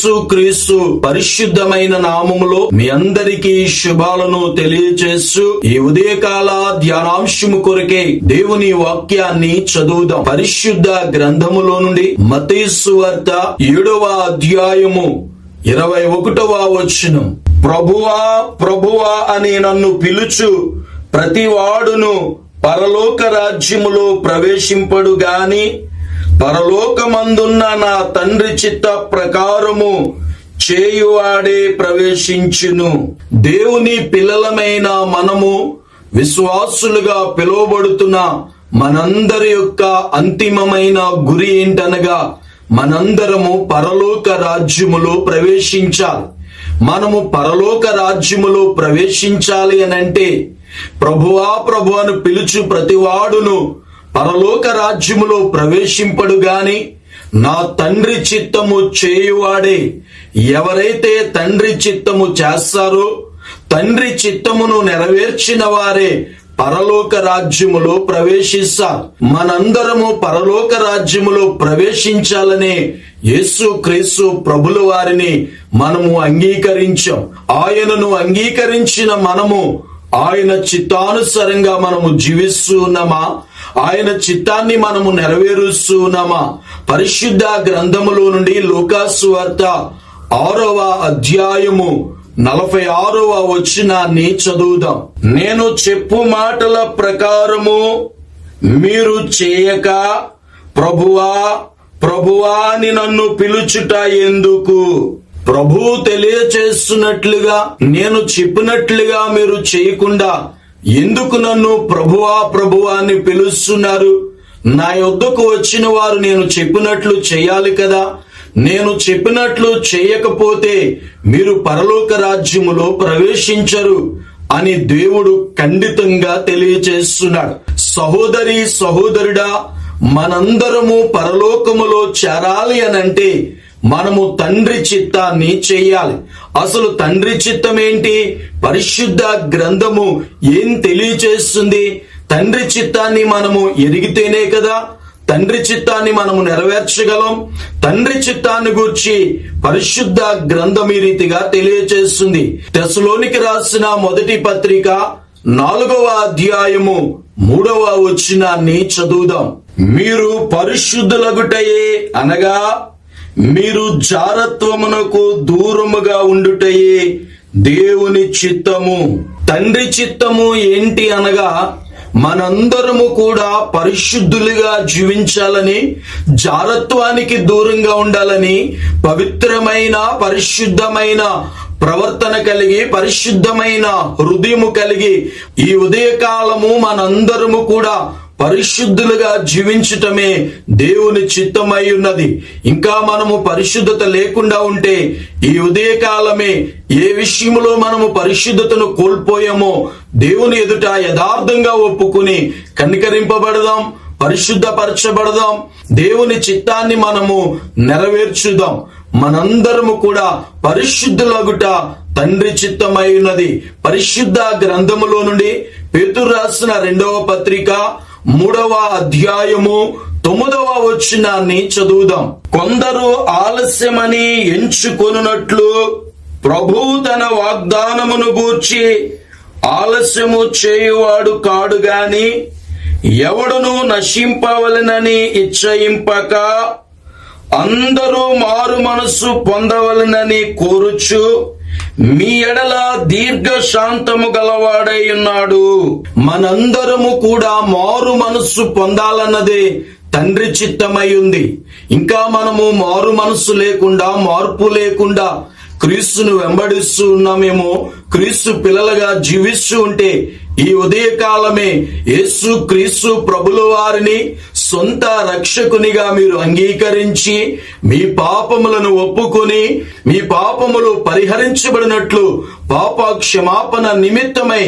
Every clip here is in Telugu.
యేసుక్రీస్తు పరిశుద్ధమైన నామములో మీ అందరికీ శుభాలను తెలియజేస్తూ ఈ ఉదయకాల ధ్యానాంశము కొరకే దేవుని వాక్యాన్ని చదువుదాం. పరిశుద్ధ గ్రంథములో నుండి మతీసు వార్త ఏడవ అధ్యాయము ఇరవై ఒకటవ వచనం. ప్రభువా ప్రభువా అని నన్ను పిలుచు. ప్రతివాడును పరలోక రాజ్యములో ప్రవేశింపడు గాని పరలోకమందున్న నా తండ్రి చిత్త ప్రకారము చేయువాడే ప్రవేశించును. దేవుని పిల్లలమైన మనము విశ్వాసులుగా పిలువబడుతున్న మనందరి యొక్క అంతిమమైన గురి ఏంటనగా మనందరము పరలోక రాజ్యములో ప్రవేశించాలి. మనము పరలోక రాజ్యములో ప్రవేశించాలి అని అంటే ప్రభువా ప్రభు అని పిలుచు ప్రతివాడును పరలోక రాజ్యములో ప్రవేశింపడు గాని నా తండ్రి చిత్తము చేయువాడే. ఎవరైతే తండ్రి చిత్తము చేస్తారో తండ్రి చిత్తమును నెరవేర్చిన వారే పరలోక రాజ్యములో ప్రవేశిస్తారు. మనందరము పరలోక రాజ్యములో ప్రవేశించాలనే యేసు క్రీస్తు ప్రభుల వారిని మనము అంగీకరించాం. ఆయనను అంగీకరించిన మనము ఆయన చిత్తానుసారంగా మనము జీవిస్తున్నామా? ఆయన చిత్తాన్ని మనము నెరవేరుస్తున్నామా? పరిశుద్ధ గ్రంథములో నుండి లోకాసు వార్త ఆరవ అధ్యాయము నలభై ఆరవ వచ్చినాన్ని చదువుదాం. నేను చెప్పు మాటల ప్రకారము మీరు చేయక ప్రభువా ప్రభువా అని నన్ను పిలుచుట ఎందుకు? ప్రభు తెలియచేస్తున్నట్లుగా నేను చెప్పినట్లుగా మీరు చేయకుండా ఎందుకు నన్ను ప్రభువా ప్రభువా అని పిలుస్తున్నారు? నా యొద్దకు వచ్చిన వారు నేను చెప్పినట్లు చేయాలి కదా? నేను చెప్పినట్లు చేయకపోతే మీరు పరలోక రాజ్యములో ప్రవేశించరు అని దేవుడు ఖండితంగా తెలియచేస్తున్నాడు. సహోదరి సహోదరుడా మనందరము పరలోకములో చేరాలి అనంటే మనము తండ్రి చిత్తాన్ని చేయాలి. అసలు తండ్రి చిత్తం ఏంటి? పరిశుద్ధ గ్రంథము ఏం తెలియచేస్తుంది? తండ్రి చిత్తాన్ని మనము ఎరిగితేనే కదా? తండ్రి చిత్తాన్ని మనము నెరవేర్చగలం? తండ్రి చిత్తాన్ని గూర్చి పరిశుద్ధ గ్రంథం ఈ రీతిగా తెలియచేస్తుంది. దశలోనికి రాసిన మొదటి పత్రిక నాలుగవ అధ్యాయము మూడవ వచ్చినాన్ని చదువుదాం. మీరు పరిశుద్ధులగుటయే అనగా మీరు జారత్వమునకు దూరముగా ఉండుటయే దేవుని చిత్తము. తండ్రి చిత్తము ఏంటి అనగా మనందరము కూడా పరిశుద్ధులుగా జీవించాలని జారత్వానికి దూరంగా ఉండాలని పవిత్రమైన పరిశుద్ధమైన ప్రవర్తన కలిగి పరిశుద్ధమైన హృదయము కలిగి ఈ ఉదయకాలము మనందరము కూడా పరిశుద్ధులుగా జీవించటమే దేవుని చిత్తమై ఉన్నది. ఇంకా మనము పరిశుద్ధత లేకుండా ఉంటే ఈ ఉదయకాలమే ఏ విషయంలో మనము పరిశుద్ధతను కోల్పోయామో దేవుని ఎదుట యథార్థంగా ఒప్పుకుని కనికరింపబడదాం పరిశుద్ధపరచబడదాం దేవుని చిత్తాన్ని మనము నెరవేర్చుదాం. మనందరము కూడా పరిశుద్ధులగుట తండ్రి చిత్తమై ఉన్నది. పరిశుద్ధ గ్రంథములో నుండి పేతురు రాసిన రెండవ పత్రిక మూడవ అధ్యాయము తొమ్మిదవ వచ్చినాన్ని చదువుదాం. కొందరు ఆలస్యమని ఎంచుకొనున్నట్లు ప్రభు తన వాగ్దానమును గూర్చి ఆలస్యము చేయువాడు కాడు గాని ఎవడును నశింపవలనని ఇచ్చయింపక అందరూ మారు మనస్సు పొందవలనని కోరుచు మీ ఎడల దీర్ఘ శాంతము గలవాడై ఉన్నాడు. మనందరము కూడా మారు మనస్సు పొందాలన్నదే తండ్రి చిత్తమై ఉంది. ఇంకా మనము మారు మనస్సు లేకుండా మార్పు లేకుండా క్రీస్తును వెంబడిస్తూ ఉన్నామేమో క్రీస్తు పిల్లలుగా జీవిస్తూ ఉంటే ఈ ఉదయకాలమే యేసు క్రీస్తు ప్రభుల వారిని సొంత రక్షకునిగా మీరు అంగీకరించి మీ పాపములను ఒప్పుకొని మీ పాపములు పరిహరించబడినట్లు పాప క్షమాపణ నిమిత్తమై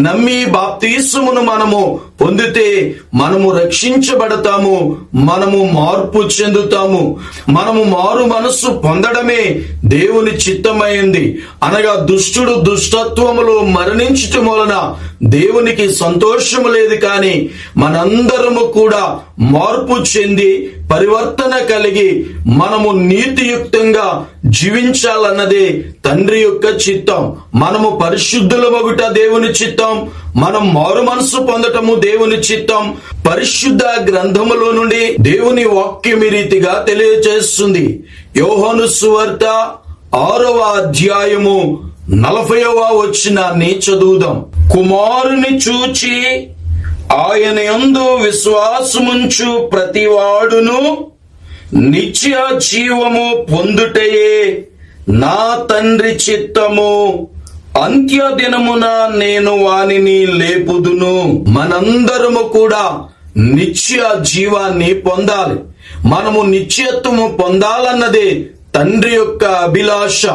నమ్మి బాప్తీసుమును మనము పొందితే మనము రక్షించబడతాము మనము మార్పు చెందుతాము. మనము మారు మనస్సు పొందడమే దేవుని చిత్తమైంది. అనగా దుష్టుడు దుష్టత్వములో మరణించటం వలన దేవునికి సంతోషము లేదు కానీ మనందరము కూడా మార్పు చెంది పరివర్తన కలిగి మనము నీతియుక్తంగా జీవించాలన్నదే తండ్రి యొక్క చిత్తం. మనము పరిశుద్ధుల మొగుట దేవుని చిత్తం. మనం మారు మనసు పొందటము దేవుని చిత్తం. పరిశుద్ధ గ్రంథములో నుండి దేవుని వాక్యం రీతిగా తెలియజేస్తుంది యోహోను సువార్త ఆరవ అధ్యాయము నలభైవ వచ్చినాన్ని చదువుదాం. కుమారుని చూచి ఆయన యందు విశ్వాసముంచు ప్రతివాడును నిత్య జీవము పొందుటయే నా తండ్రి చిత్తము. అంత్య దినమున నేను వానిని లేపుదును. మనందరము కూడా నిత్య జీవాన్ని పొందాలి. మనము నిత్యత్వము పొందాలన్నదే తండ్రి యొక్క అభిలాష.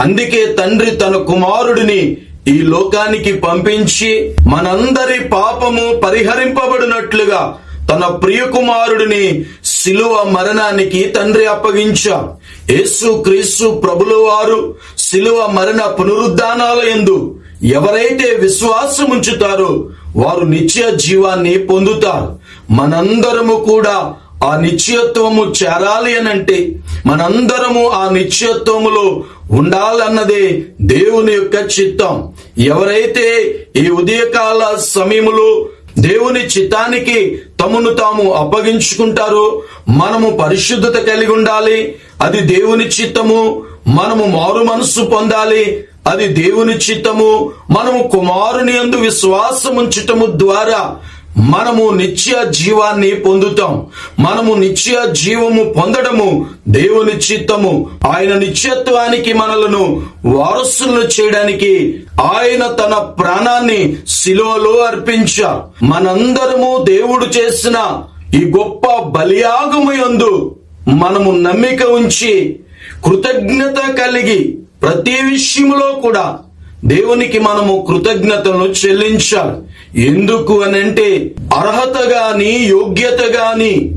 అందుకే తండ్రి తన కుమారుడిని ఈ లోకానికి పంపించి మనందరి పాపము పరిహరింపబడినట్లుగా తన ప్రియకుమారుడిని శిలువ మరణానికి తండ్రి అప్పగించా. యేసు క్రీస్తు ప్రభుల వారు శిలువ మరణ పునరుద్ధానాల ఎందు ఎవరైతే విశ్వాసం ఉంచుతారో వారు నిత్య జీవాన్ని పొందుతారు. మనందరము కూడా ఆ నిత్యత్వము చేరాలి అనంటే మనందరము ఆ నిత్యత్వములో ఉండాలన్నదే దేవుని యొక్క చిత్తం. ఎవరైతే ఈ ఉదయకాల సమయములో దేవుని చిత్తానికి తమను తాము అప్పగించుకుంటారో మనము పరిశుద్ధత కలిగి ఉండాలి. అది దేవుని చిత్తము. మనము మారు మనస్సు పొందాలి. అది దేవుని చిత్తము. మనము కుమారుని అందు విశ్వాసం ఉంచటము ద్వారా మనము నిత్య జీవాన్ని పొందుతాం. మనము నిత్య జీవము పొందడము దేవుని చిత్తము. ఆయన నిత్యత్వానికి మనలను వారసులను చేయడానికి ఆయన తన ప్రాణాన్ని శిలువలో అర్పించారు. మనందరము దేవుడు చేసిన ఈ గొప్ప బలియాగము యందు మనము నమ్మిక ఉంచి కృతజ్ఞత కలిగి ప్రతి విషయంలో కూడా దేవునికి మనము కృతజ్ఞతను చెల్లించాలి. ఎందుకు అనంటే అర్హత గాని యోగ్యత గాని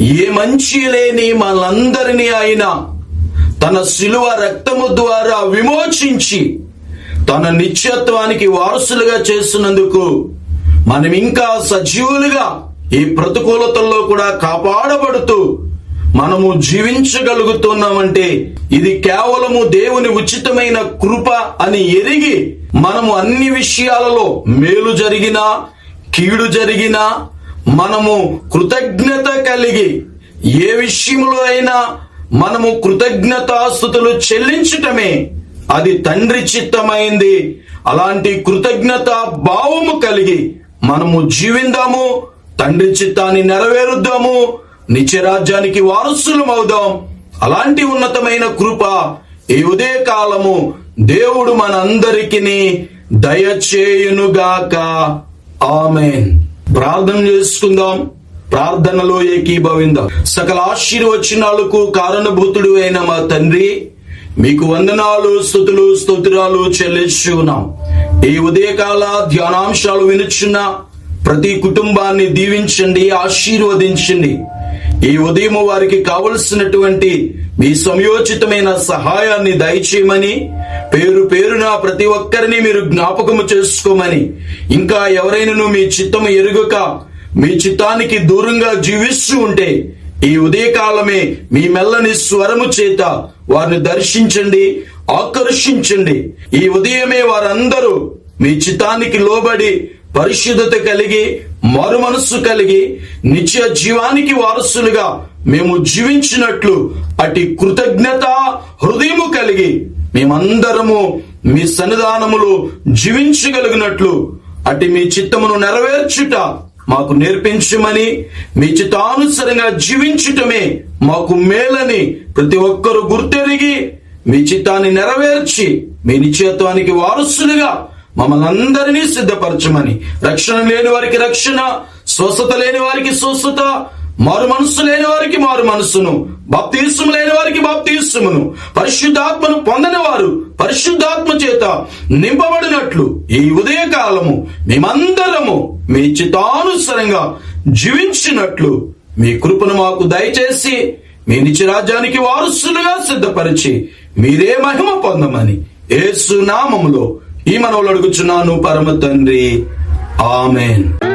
ఏ మంచి లేని మనందరినీ ఆయన తన శిలువ రక్తము ద్వారా విమోచించి తన నిత్యత్వానికి వారసులుగా చేస్తున్నందుకు మనం ఇంకా సజీవులుగా ఈ ప్రతికూలతల్లో కూడా కాపాడబడుతూ మనము జీవించగలుగుతున్నామంటే ఇది కేవలము దేవుని ఉచితమైన కృప అని ఎరిగి మనము అన్ని విషయాలలో మేలు జరిగినా కీడు జరిగినా మనము కృతజ్ఞత కలిగి ఏ విషయంలో అయినా మనము కృతజ్ఞతాస్థుతులు చెల్లించటమే అది తండ్రి చిత్తమైంది. అలాంటి కృతజ్ఞత భావము కలిగి మనము జీవిందాము తండ్రి చిత్తాన్ని నెరవేరుద్దాము నిత్యరాజ్యానికి వారసులం అవుదాం అలాంటి ఉన్నతమైన కృప ఈ ఉదయ కాలము దేవుడు మనందరికి దయచేయునుగాక. ఆమెన్. ప్రార్థన చేసుకుందాం. ప్రార్థనలో ఏకీభవిందాం. సకల ఆశీర్వచనాలకు కారణభూతుడు అయిన మా తండ్రి మీకు వందనాలు స్థుతులు స్తోత్రాలు చెల్లిస్తున్నాం ఈ ఉదయకాల ధ్యానాంశాలు వినుచున్న ప్రతి కుటుంబాన్ని దీవించండి ఆశీర్వదించండి. ఈ ఉదయం వారికి కావలసినటువంటి మీ సమయోచితమైన సహాయాన్ని దయచేయమని పేరు పేరున ప్రతి ఒక్కరిని మీరు జ్ఞాపకము చేసుకోమని ఇంకా ఎవరైనాను మీ చిత్తము ఎరుగక మీ చిత్తానికి దూరంగా జీవిస్తూ ఉంటే ఈ ఉదయకాలమే మీ మెల్లని స్వరము చేత వారిని దర్శించండి ఆకర్షించండి. ఈ ఉదయమే వారందరూ మీ చిత్తానికి లోబడి పరిశుద్ధత కలిగి మరు మనస్సు కలిగి నిత్య జీవానికి వారసులుగా మేము జీవించినట్లు అటు కృతజ్ఞత హృదయము కలిగి మేమందరము మీ సన్నిధానములో జీవించగలిగినట్లు అటు మీ చిత్తమును నెరవేర్చుట మాకు నేర్పించమని మీ చిత్తానుసరంగా జీవించటమే మాకు మేలని ప్రతి ఒక్కరూ గుర్తెరిగి మీ చిత్తాన్ని నెరవేర్చి మీ నిశ్చయత్వానికి వారసులుగా మమ్మల్ని అందరినీ సిద్ధపరచమని. రక్షణ లేని వారికి రక్షణ స్వస్థత లేని వారికి స్వస్థత మారు మనస్సు లేని వారికి మారు మనస్సును. బాప్తీసం లేని వారికి బాప్తీసమును. పరిశుద్ధాత్మను పొందని వారు పరిశుద్ధాత్మ చేత నింపబడినట్లు ఈ ఉదయ కాలము మేమందరము మీ చిత్తానుసరంగా జీవించినట్లు మీ కృపను మాకు దయచేసి మీ నిత్యరాజ్యానికి వారసులుగా సిద్ధపరిచి మీరే మహిమ పొందమని ఏసునామములో ఈ మనవులు అడుగుచున్నాను పరమ తండ్రి. ఆమెన్.